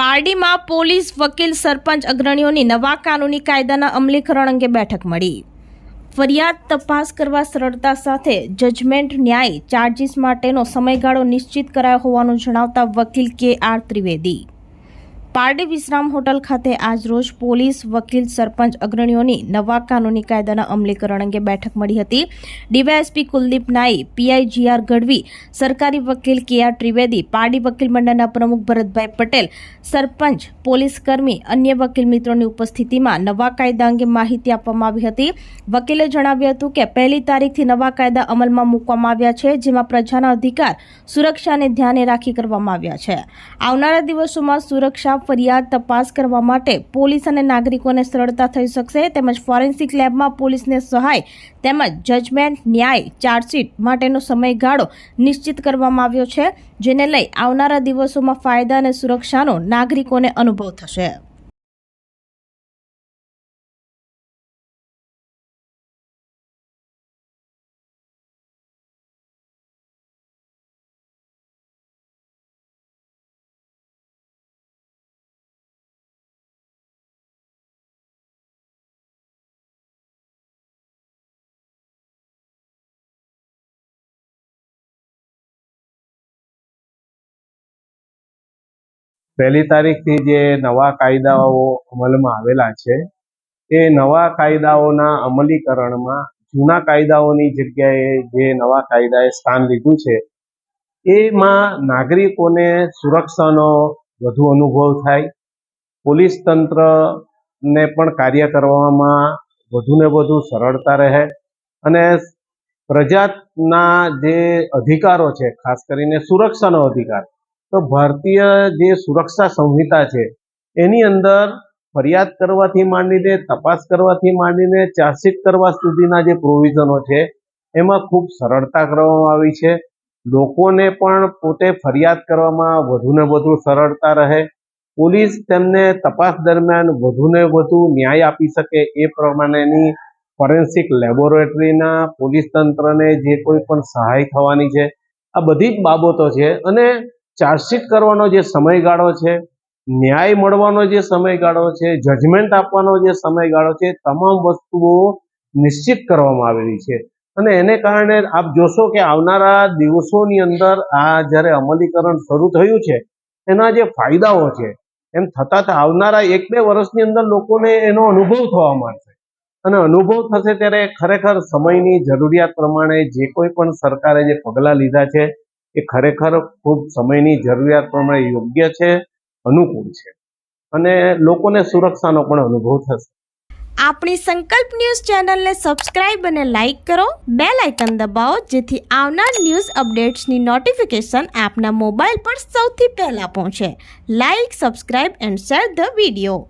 પારડીમાં police, વકીલ, સરપંચ, અગ્રણીઓની નવા કાનૂની કાયદાના અમલીકરણ અંગે બેઠક મળી. ફરિયાદ તપાસ કરવા સરળતા સાથે જજમેન્ટ ન્યાય ચાર્જિસ માટેનો સમયગાળો નિશ્ચિત કરાયો હોવાનું જણાવતા વકીલ કે આર ત્રિવેદી. પારડી વિશ્રામ હોટલ ખાતે આજરોજ પોલીસ, વકીલ, સરપંચ, અગ્રણીઓની નવા કાનૂની કાયદાના અમલીકરણ અંગે બેઠક મળી હતી. ડીવાયએસપી કુલદીપ નાઈ, પીઆઈ જીઆર ગઢવી, સરકારી વકીલ કે આર ત્રિવેદી, પારડી વકીલ મંડળના પ્રમુખ ભરતભાઈ પટેલ, સરપંચ, પોલીસ કર્મી, અન્ય વકીલ મિત્રોની ઉપસ્થિતિમાં નવા કાયદા અંગે માહિતી આપવામાં આવી હતી. વકીલે જણાવ્યું હતું કે પહેલી તારીખથી નવા કાયદા અમલમાં મૂકવામાં આવ્યા છે, જેમાં પ્રજાના અધિકાર, સુરક્ષાને ધ્યાને રાખી કરવામાં આવ્યા છે. આવનારા દિવસોમાં સુરક્ષા ફરિયાદ તપાસ કરવા માટે પોલીસ અને નાગરિકોને સરળતા થઈ શકશે. તેમજ ફોરેન્સિક લેબમાં પોલીસને સહાય તેમજ જજમેન્ટ, ન્યાય, ચાર્જશીટ માટેનો સમયગાળો નિશ્ચિત કરવામાં આવ્યો છે, જેને લઈ આવનારા દિવસોમાં ફાયદા અને સુરક્ષાનો નાગરિકોને અનુભવ થશે. પહેલી તારીખથી જે નવા કાયદાઓ અમલમાં આવેલા છે, એ નવા કાયદાઓના અમલીકરણમાં જૂના કાયદાઓની જગ્યાએ જે નવા કાયદાએ સ્થાન લીધું છે, એમાં નાગરિકોને સુરક્ષાનો વધુ અનુભવ થાય, પોલીસ તંત્રને પણ કાર્ય કરવામાં વધુને વધુ સરળતા રહે અને પ્રજાના જે અધિકારો છે, ખાસ કરીને સુરક્ષાનો અધિકાર તો ભારતીય જે સુરક્ષા સંહિતા છે, એની અંદર ફરિયાદ કરવાથી માંડીને તપાસ કરવાથી માંડીને ચાર્જશીટ કરવા સુધીના જે પ્રોવિઝનો છે, એમાં ખૂબ સરળતા કરવામાં આવી છે. લોકોને પણ પોતે ફરિયાદ કરવામાં વધુને વધુ સરળતા રહે. પોલીસ તેમને તપાસ દરમિયાન વધુને વધુ ન્યાય આપી શકે એ પ્રમાણેની ફોરેન્સિક લેબોરેટરીના પોલીસ તંત્રને જે કોઈ પણ સહાય થવાની છે, આ બધી જ બાબતો છે. અને ચાર્જશીટ કરવાનો જે સમયગાળો છે, ન્યાય મળવાનો જે સમયગાળો છે જજમેન્ટ આપવાનો જે સમયગાળો છે, તમામ વસ્તુઓ નિશ્ચિત કરવામાં આવેલી છે. અને એને કારણે આપ જોશો કે આવનારા દિવસોની અંદર આ જ્યારે અમલીકરણ શરૂ થયું છે, એના જે ફાયદાઓ છે, એમ થતાં આવનારા એક બે વર્ષની અંદર લોકોને એનો અનુભવ થવા માંડશે. અને અનુભવ થશે ત્યારે ખરેખર સમયની જરૂરિયાત પ્રમાણે જે કોઈ પણ સરકારે જે પગલાં લીધા છે એ ખરેખર ખૂબ સમયની જરૂરિયાત પ્રમાણે યોગ્ય છે, અનુકૂળ છે. અને લોકોને સુરક્ષાનો પણ અનુભવ થશે. આપણી સંકલ્પ ન્યૂઝ ચેનલને સબસ્ક્રાઇબ અને લાઇક કરો. બે લાઇકન દબાવો, જેથી આવનાર ન્યૂઝ અપડેટ્સની નોટિફિકેશન આપના મોબાઈલ પર સૌથી પહેલા પહોંચે. Like, subscribe and share the video.